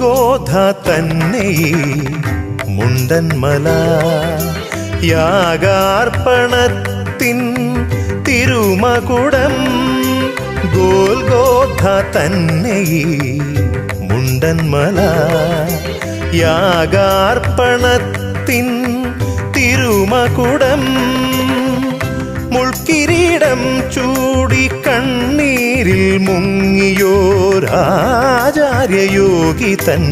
ഗോൽഗോധ തന്നെ മുണ്ടന്മല യാഗാർപ്പണത്തിൻ തിരുമകുടം ഗോൽഗോധ തന്നെ മുണ്ടന്മല യാഗാർപ്പണത്തിൻ തിരുമകുടം മുൾക്കിരീടം ചൂടി കണ്ണീരിൽ മുങ്ങിയോരാചാര്യയോഗി തൻ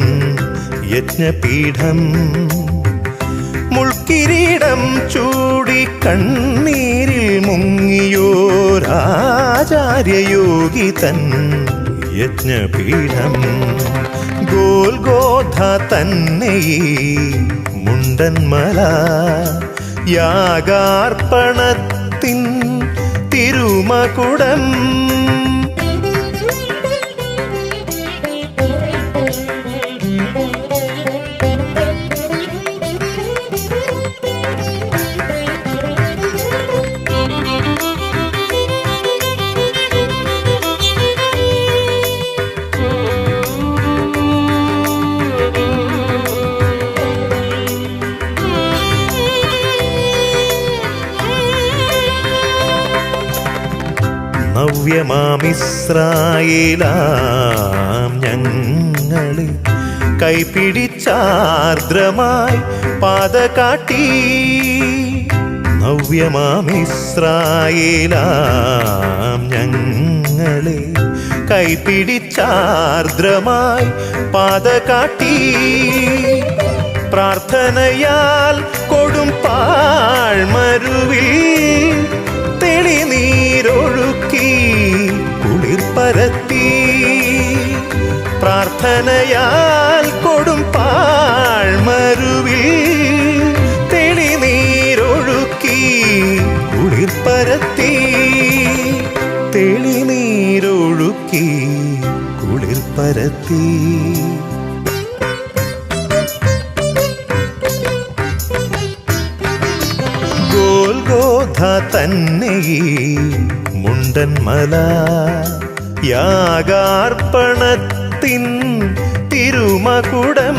യജ്ഞപീഠം മുൾക്കിരീടം ചൂടി കണ്ണീരിൽ മുങ്ങിയോരാചാര്യയോഗി തൻ യജ്ഞപീഠം ഗോൽഗോധ തന്നെ മുണ്ടന്മല യാഗാർപ്പണത്തിൻ തിരുമകുടം നവ്യമാമിസ്രായേലാം ഞങ്ങളെ കൈപിടിച്ചാർദ്രമായി പാത കാട്ടി നവ്യമാമിസ്രായേലാം ഞങ്ങളെ കൈപിടിച്ചാർദ്രമായി പാത കാട്ടി പ്രാർത്ഥനയാൽ കൊടും പാഴ്മരുവിൽ പ്രാർത്ഥനയാൽ കൊടും പാഴ്മരുവിൽ തെളിനീരൊഴുക്കി കുളിർ പരത്തി തെളിനീരൊഴുക്കി കുളിർ പരത്തി ഗോൽഗോധ തന്നെ ഈ മുണ്ടന്മല യാഗാർപ്പണത്തിൻ തിരുമകുടം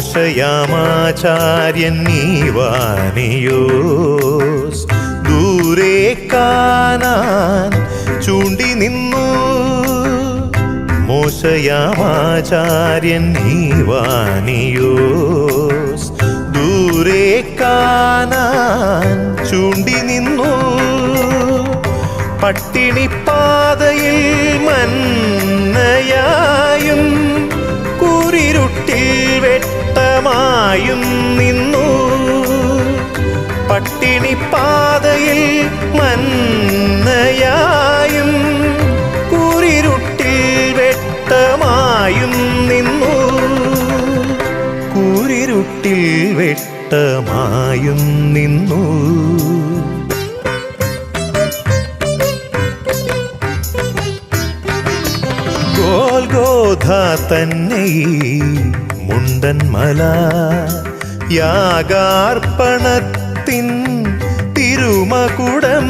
മോശയാമാചാര്യൻ നീവാനിയോസ് ദൂരെ കാണാൻ ചൂണ്ടി നിന്നു. മോശയാമാചാര്യൻ നീവാനിയോസ് ദൂരെ കാണാൻ ചൂണ്ടി നിന്നു. പട്ടിണിപ്പാതയിൽ മന്നയായും വെട്ടമായും നിന്നു. പട്ടിണിപ്പാതയിൽ മന്നയായും കൂരിരുട്ടിൽ വെട്ടമായും നിന്നു. കൂരിരുട്ടിൽ വെട്ടമായും നിന്നു. ഗോൽഗോധ തന്നെ മുണ്ടന്മല യാഗാർപ്പണത്തിൻ തിരുമകുടം.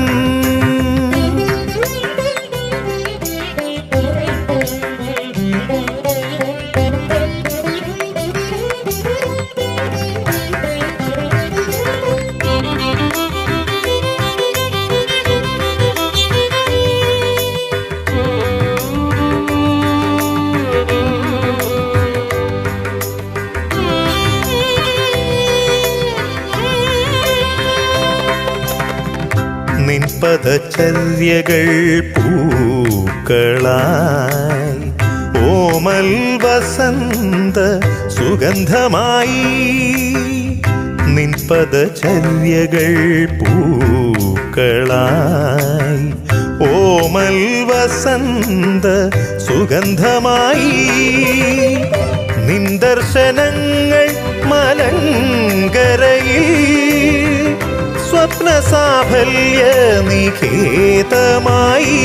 നിൻപദചര്യകൾ പൂക്കളായി. ഓമൽ വസന്ത സുഗന്ധമായി നിൻപദചര്യകൾ പൂക്കളായി. ഓമൽ വസന്ത സുഗന്ധമായി നിന്ദർശനങ്ങൾ മലങ്കരയിൽ സ്വപ്ന സാഫല്യ നിഖേതമായി.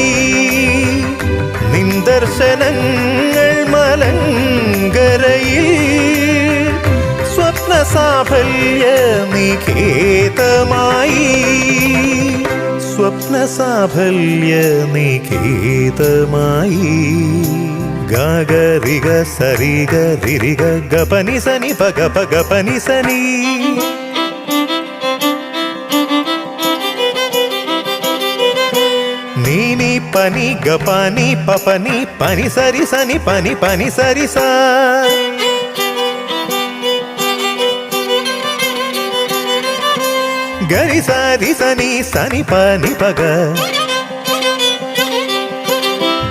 നിന്ദർശനങ്ങൾ മലങ്കരയിൽ സ്വപ്ന സാഫല്യ നിഖേതമായി. സ്വപ്ന സാഫല്യ നിഖേതമായി. ഗാഗരിക സരിഗ റിരിക ഗപനി സനി പഗ പഗ പനി സനി നീനി പനി ഗപനി പപനി പനി സരി സനി പനി പനി സരി സ ഗരി സരി സനി സനി പനി പഗ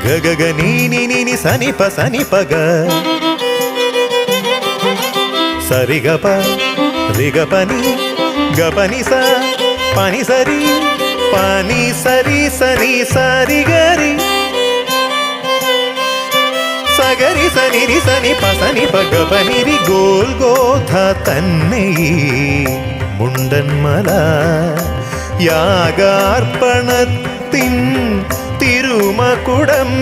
ഗ ഗ ഗ നീ നീ നീ നി സനി പ സനി പഗ സരി പനി സരി സനി സരി ഗരി. സഗരി സനി രി സനി പസനി പകപനി പ രി ഗോൽ ഗോധ തന്നെ. മുണ്ടന്മല യാഗാർപ്പണത്തിൻ തിരുമകുടം.